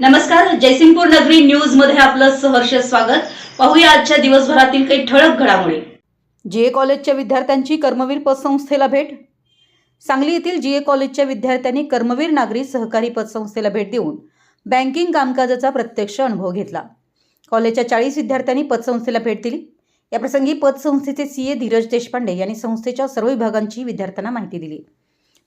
नमस्कार जयसिंगपूर नगरी न्यूजमध्ये आपलं सहर्ष स्वागत. पाहूया आजच्या दिवसभरातील काही ठळक घडामोडी. जीए कॉलेजच्या विद्यार्थ्यांची कर्मवीर पतसंस्थेला भेट. सांगली येथील जीए कॉलेजच्या विद्यार्थ्यांनी कर्मवीर नागरी सहकारी पतसंस्थेला भेट देऊन बँकिंग कामकाजाचा प्रत्यक्ष अनुभव घेतला. कॉलेजच्या चाळीस विद्यार्थ्यांनी पतसंस्थेला भेट दिली. याप्रसंगी पतसंस्थेचे सी ए धीरज देशपांडे यांनी संस्थेच्या सर्व विभागांची विद्यार्थ्यांना माहिती दिली.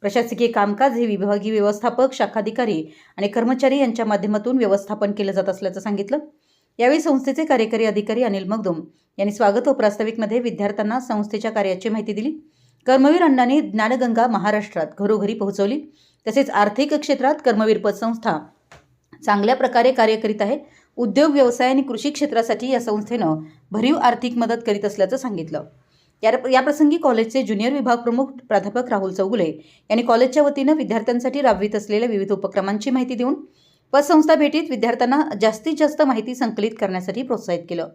प्रशासकीय कामकाज हे विभागीय व्यवस्थापक शाखाधिकारी आणि कर्मचारी यांच्या माध्यमातून व्यवस्थापन केलं जात असल्याचं सांगितलं. यावेळी संस्थेचे कार्यकारी अधिकारी अनिल मगदुम यांनी स्वागत व प्रास्ताविकमध्ये विद्यार्थ्यांना संस्थेच्या कार्याची माहिती दिली. कर्मवीर अण्णांनी ज्ञानगंगा महाराष्ट्रात घरोघरी पोहोचवली. तसेच आर्थिक क्षेत्रात कर्मवीर पतसंस्था चांगल्या प्रकारे कार्य करीत आहे. उद्योग व्यवसाय आणि कृषी क्षेत्रासाठी या संस्थेनं भरीव आर्थिक मदत करीत असल्याचं सांगितलं. या याप्रसंगी कॉलेजचे ज्युनियर विभाग प्रमुख प्राध्यापक राहुल चौगुले यांनी कॉलेजच्या वतीनं विद्यार्थ्यांसाठी राबवित असलेल्या विविध उपक्रमांची माहिती देऊन पतसंस्था भेटीत विद्यार्थ्यांना जास्तीत जास्त माहिती संकलित करण्यासाठी प्रोत्साहित केलं.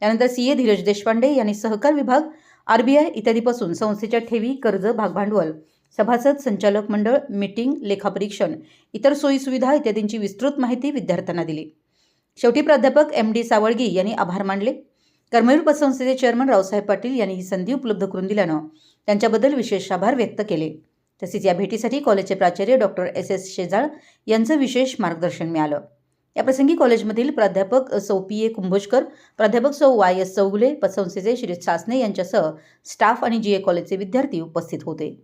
त्यानंतर सी. ए. धीरज देशपांडे यांनी सहकार विभाग आरबीआय इत्यादीपासून संस्थेच्या ठेवी कर्ज भागभांडवल सभासद संचालक मंडळ मीटिंग लेखापरीक्षण इतर सोयीसुविधा इत्यादींची विस्तृत माहिती विद्यार्थ्यांना दिली. शेवटी प्राध्यापक एम डी सावळगी यांनी आभार मानले. कर्मवीर पतसंस्थेचे चेअरमन रावसाहेब पाटील यांनी ही संधी उपलब्ध करून दिल्यानं त्यांच्याबद्दल विशेष आभार व्यक्त केले. तसेच या भेटीसाठी कॉलेजचे प्राचार्य डॉक्टर एस. एस. शेजाळ यांचं विशेष मार्गदर्शन मिळालं. याप्रसंगी कॉलेजमधील प्राध्यापक सौ पी. ए. कुंभोजकर प्राध्यापक सौ वाय. एस. चौगुले पतसंस्थेचे श्री. सासने यांच्यासह स्टाफ आणि जी. ए. कॉलेजचे विद्यार्थी उपस्थित होते.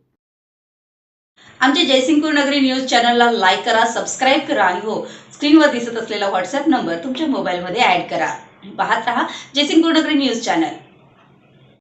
आमच्या जयसिंगपूर नगरी न्यूज चॅनलला लाईक करा सबस्क्राईब करा आणि हो स्क्रीनवर दिसत असलेला व्हॉट्सअप नंबर तुमच्या मोबाईलमध्ये ऍड करा. पाहत रहा. जयसिंग नगरी न्यूज चॅनल.